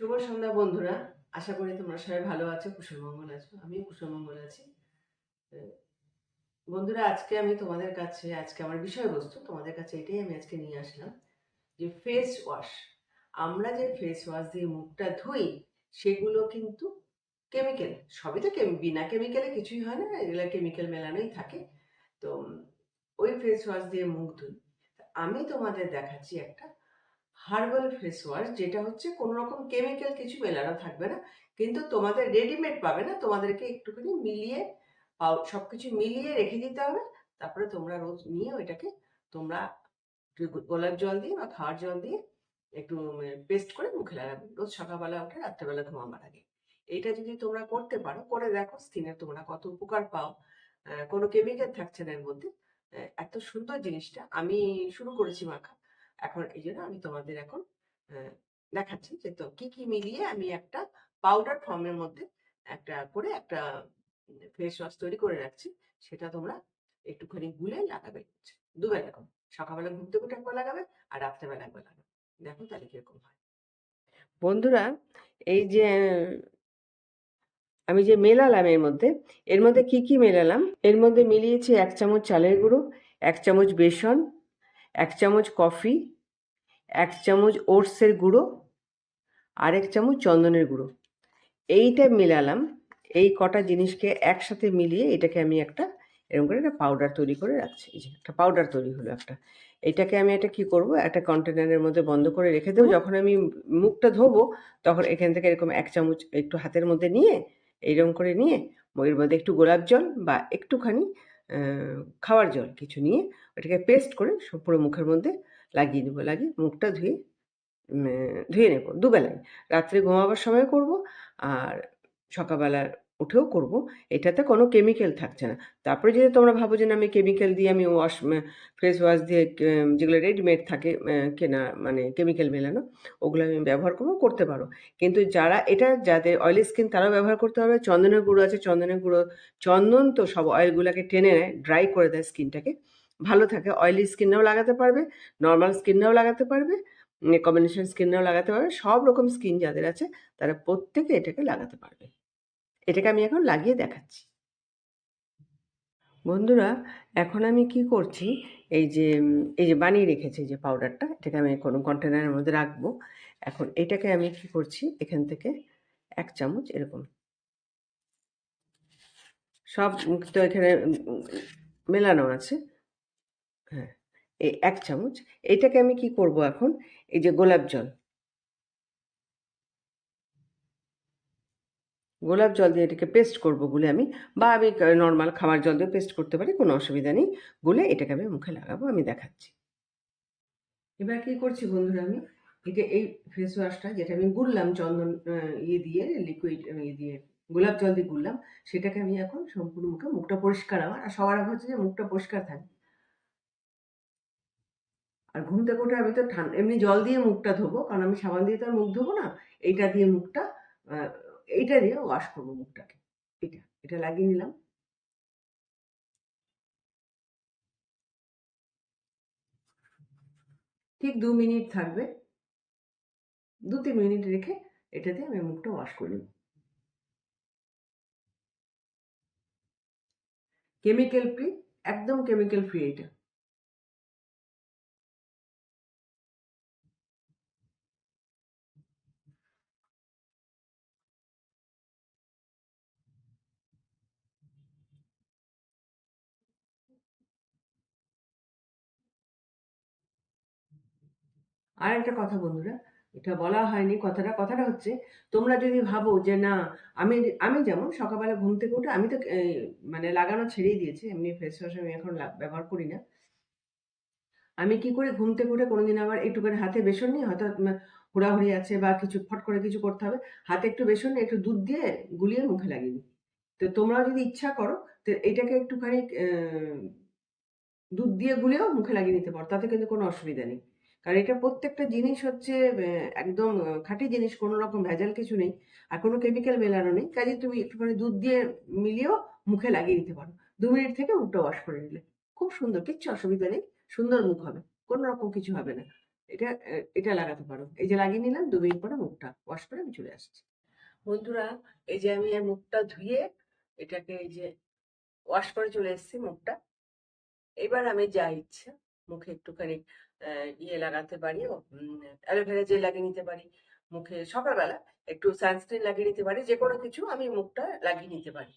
শুভ সন্ধ্যা বন্ধুরা। আশা করি তোমরা সবাই ভালো আছো, কুশল মঙ্গল আছো, আমিও কুশল মঙ্গল আছি। বন্ধুরা, আজকে আমি তোমাদের কাছে, আজকে আমার বিষয়বস্তু, তোমাদের কাছে এটাই আমি আজকে নিয়ে আসলাম যে ফেস ওয়াশ আমরা যে ফেস ওয়াশ দিয়ে মুখটা ধুই, সেগুলো কিন্তু কেমিক্যাল সবই তো বিনা কেমিক্যালে কিছুই হয় না এগুলো কেমিক্যাল মেলানোই থাকে। তো ওই ফেস ওয়াশ দিয়ে মুখ ধুই। আমি তোমাদের দেখাচ্ছি একটা হার্বাল ফেস ওয়াশ, যেটা হচ্ছে কোনো রকম কেমিক্যাল কিছু মেলানো থাকবে না, কিন্তু তোমাদের রেডিমেড পাবে না, তোমাদেরকে একটুখানি মিলিয়ে সব কিছু মিলিয়ে রেখে দিতে হবে, তারপরে তোমরা রোজ নিয়ে ওইটাকে তোমরা গোলাপ জল দিয়ে বা খাওয়ার জল দিয়ে একটু পেস্ট করে মুখে লাগাবে। রোজ সকালবেলা উঠে রাত্রেবেলা ঘুমাবার আগে। এইটা যদি তোমরা করতে পারো, করে দেখো স্কিনের তোমরা কত উপকার পাও। কোনো কেমিক্যাল থাকছে না এর মধ্যে। এত সুন্দর জিনিসটা। আমি শুরু করেছি মাখা। এখন এই জন্য আমি তোমাদের এখন দেখাচ্ছি যে তো কি কি মিলিয়ে আমি একটা পাউডার ফর্মের মধ্যে একটা করে একটা ফেস ওয়াশ তৈরি করে রাখছি। সেটা তোমরা একটুখানি গুলে লাগাবে। দুবেলা করে। সকালবেলা ঘুম থেকে একবার লাগাবে আর রাত্রেবেলা একবার লাগাবে। দেখো তাহলে কীরকম হয়। বন্ধুরা, এই যে, আমি যে মেলালাম এর মধ্যে এর মধ্যে কি কি মেলালাম? এর মধ্যে মিলিয়েছি এক চামচ চালের গুঁড়ো, এক চামচ বেসন এক চামচ কফি, এক চামচ ওটসের গুঁড়ো, আর এক চামচ চন্দনের গুঁড়ো। এইটা মেলালাম, এই কটা জিনিসকে একসাথে মিলিয়ে এটাকে আমি একটা এরকম করে একটা পাউডার তৈরি করে রাখছি। এই যে একটা পাউডার তৈরি হলো একটা। এটাকে আমি একটা কি করব, একটা কন্টেনারের মধ্যে বন্ধ করে রেখে দেবো। যখন আমি মুখটা ধোবো, তখন এখান থেকে এরকম এক চামচ একটু হাতের মধ্যে নিয়ে, এইরকম করে নিয়ে এর মধ্যে একটু গোলাপ জল বা একটুখানি খাওয়ার জল কিছু নিয়ে ওটাকে পেস্ট করে সব পুরো মুখের মধ্যে লাগিয়ে দেবো লাগিয়ে মুখটা ধুয়ে ধুয়ে নেব দুবেলায়। রাত্রে ঘুমাবার সময় করব আর সকালবেলা উঠেও করব। এটাতে কোনো কেমিক্যাল থাকছে না। তারপরে যদি তোমরা ভাবো যে না, আমি কেমিক্যাল দিয়ে আমি ওয়াশ ফেস ওয়াশ দিয়ে যেগুলো রেডিমেড থাকে কেনা মানে কেমিক্যাল মেলানো, ওগুলো আমি ব্যবহার করব, করতে পারো। কিন্তু যারা, এটা যাদের অয়েলি স্কিন তারাও ব্যবহার করতে পারবে। চন্দনের গুঁড়ো আছে, চন্দনের গুঁড়ো, চন্দন তো সব অয়েলগুলোকে টেনে নেয় ড্রাই করে দেয় স্কিনটাকে ভালো থাকে। অয়েলি স্কিনেও লাগাতে পারবে নর্মাল স্কিনেও লাগাতে পারবে কম্বিনেশন স্কিনেও লাগাতে পারবে, সব রকম স্কিন যাদের আছে তারা প্রত্যেকে এটাকে লাগাতে পারবে। এটাকে আমি এখন লাগিয়ে দেখাচ্ছি। বন্ধুরা, এখন আমি কি করছি, এই যে এই যে বানিয়ে রেখেছি যে পাউডারটা এটাকে আমি কোনো কন্টেনারের মধ্যে রাখব। এখন এটাকে আমি কি করছি, এখান থেকে এক চামচ এরকম। সব, তো এখানে মেলানো আছে। হ্যাঁ এই এক চামচ। এটাকে আমি কি করব এখন? এই যে গোলাপ জল। গোলাপ জল দিয়ে এটাকে পেস্ট করব গুলে আমি বা আমি নর্মাল খাবার জল দিয়ে পেস্ট করতে পারি, কোনো অসুবিধা নেই। গুলে এটাকে আমি মুখে লাগাবো, আমি দেখাচ্ছি। এবার কি করছি বন্ধুরা আমি? এটা এই ফেস ওয়াশটা যেটা আমি গুললাম চন্দন ইয়ে দিয়ে লিকুইড ইয়ে দিয়ে, গোলাপ জল দিয়ে গুললাম, সেটাকে আমি এখন সম্পূর্ণ মুখে, মুখটা পরিষ্কার আমার। আর সবার আগে হচ্ছে যে মুখটা পরিষ্কার থাকে আর ঘুম থেকে আমি তো ঠান্ডা, এমনি জল দিয়ে মুখটা ধোবো, কারণ আমি সাবান দিয়ে তো আর মুখ ধোবো না, এইটা দিয়ে মুখটা এইটা দিয়ে ওয়াশ করব মুখটাকে। এটা এটা লাগিয়ে নিলাম। ঠিক দু মিনিট থাকবে। দু তিন মিনিট রেখে এটা দিয়ে আমি মুখটা ওয়াশ করে নেব কেমিক্যাল ফ্রি একদম কেমিক্যাল ফ্রি এটা আর একটা কথা বন্ধুরা, এটা বলা হয়নি, কথাটা কথাটা হচ্ছে, তোমরা যদি ভাবো যে না, আমি আমি যেমন সকালবেলা ঘুম থেকে উঠে, আমি তো মানে লাগানো ছেড়েই দিয়েছি, এমনি ফেস ওয়াশ আমি এখন ব্যবহার করি না। আমি কি করে ঘুম থেকে উঠে কোনোদিন আবার একটু করে হাতে বেসন নিয়ে, হয়তো হুড়াহুড়ি আছে বা কিছু ফট করে কিছু করতে হবে, হাতে একটু বেসন একটু দুধ দিয়ে গুলিয়ে মুখে লাগিয়ে দিই। তো তোমরাও যদি ইচ্ছা করো, তো এটাকে একটুখানি দুধ দিয়ে গুলেও মুখে লাগিয়ে নিতে পারো, তাতে কিন্তু কোনো অসুবিধা নেই। কারণ এটা প্রত্যেকটা জিনিস হচ্ছে একদম খাঁটি জিনিস, কোনো রকম ভেজাল কিছু নেই আর কোনো কেমিক্যাল মেলানো নেই। কাজে তুমি একটুখানি দুধ দিয়ে মিলিয়েও মুখে লাগিয়ে নিতে পারো। দু মিনিট থেকে মুখটা ওয়াশ করে নিলে। খুব সুন্দর, কিচ্ছু অসুবিধা নেই, সুন্দর মুখ হবে, কোনো রকম কিছু হবে না। এটা এটা লাগাতে পারো। এই যে লাগিয়ে নিলাম, দু মিনিট পরে মুখটা ওয়াশ করে আমি চলে আসছি। বন্ধুরা, এই যে আমি মুখটা ধুয়ে এটাকে এই যে ওয়াশ করে চলে এসেছি মুখটা। এবার আমি যা ইচ্ছা মুখে একটুখানি ইয়ে লাগাতে পারি অ্যালোভেরা জেল লাগিয়ে নিতে পারি মুখে সকালবেলা। একটু সানস্ক্রিন লাগিয়ে নিতে পারি যে কোনো কিছু আমি মুখটা লাগিয়ে নিতে পারি।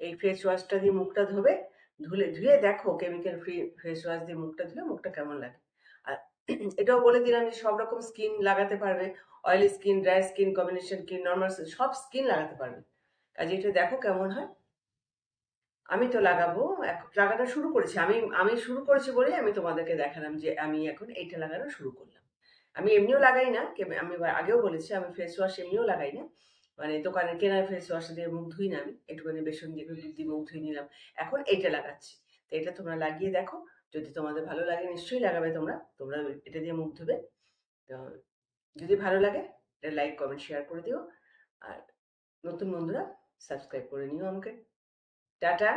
এই ফেস ওয়াশটা দিয়ে মুখটা ধোবে, ধুলে, ধুয়ে দেখো কেমিক্যাল ফ্রি ফেস ওয়াশ দিয়ে মুখটা ধুলে মুখটা কেমন লাগে। আর এটাও বলে দিলাম যে সব রকম স্কিন লাগাতে পারবে oily skin dry skin combination skin normal সব স্কিন লাগাতে পারবে। কাজে এটা দেখো কেমন হয়। আমি তো লাগাবো লাগানো শুরু করেছি। আমি আমি শুরু করেছি বলেই আমি তোমাদেরকে দেখালাম যে আমি এখন এইটা লাগানো শুরু করলাম। আমি এমনিও লাগাই না আমি আগেও বলেছি, আমি ফেস ওয়াশ এমনিও লাগাই না। মানে দোকানে কেনার ফেস ওয়াশ দিয়ে মুখ ধুই না আমি, একটুখানি বেসন দিয়ে দিয়ে মুখ ধুয়ে নিলাম। এখন এইটা লাগাচ্ছি। তো এটা তোমরা লাগিয়ে দেখো, যদি তোমাদের ভালো লাগে নিশ্চয়ই লাগাবে তোমরা তোমরা এটা দিয়ে মুখ ধুবে। তো যদি ভালো লাগে, এটা লাইক কমেন্ট শেয়ার করে দিও। আর নতুন বন্ধুরা সাবস্ক্রাইব করে নিও আমাকে। Tata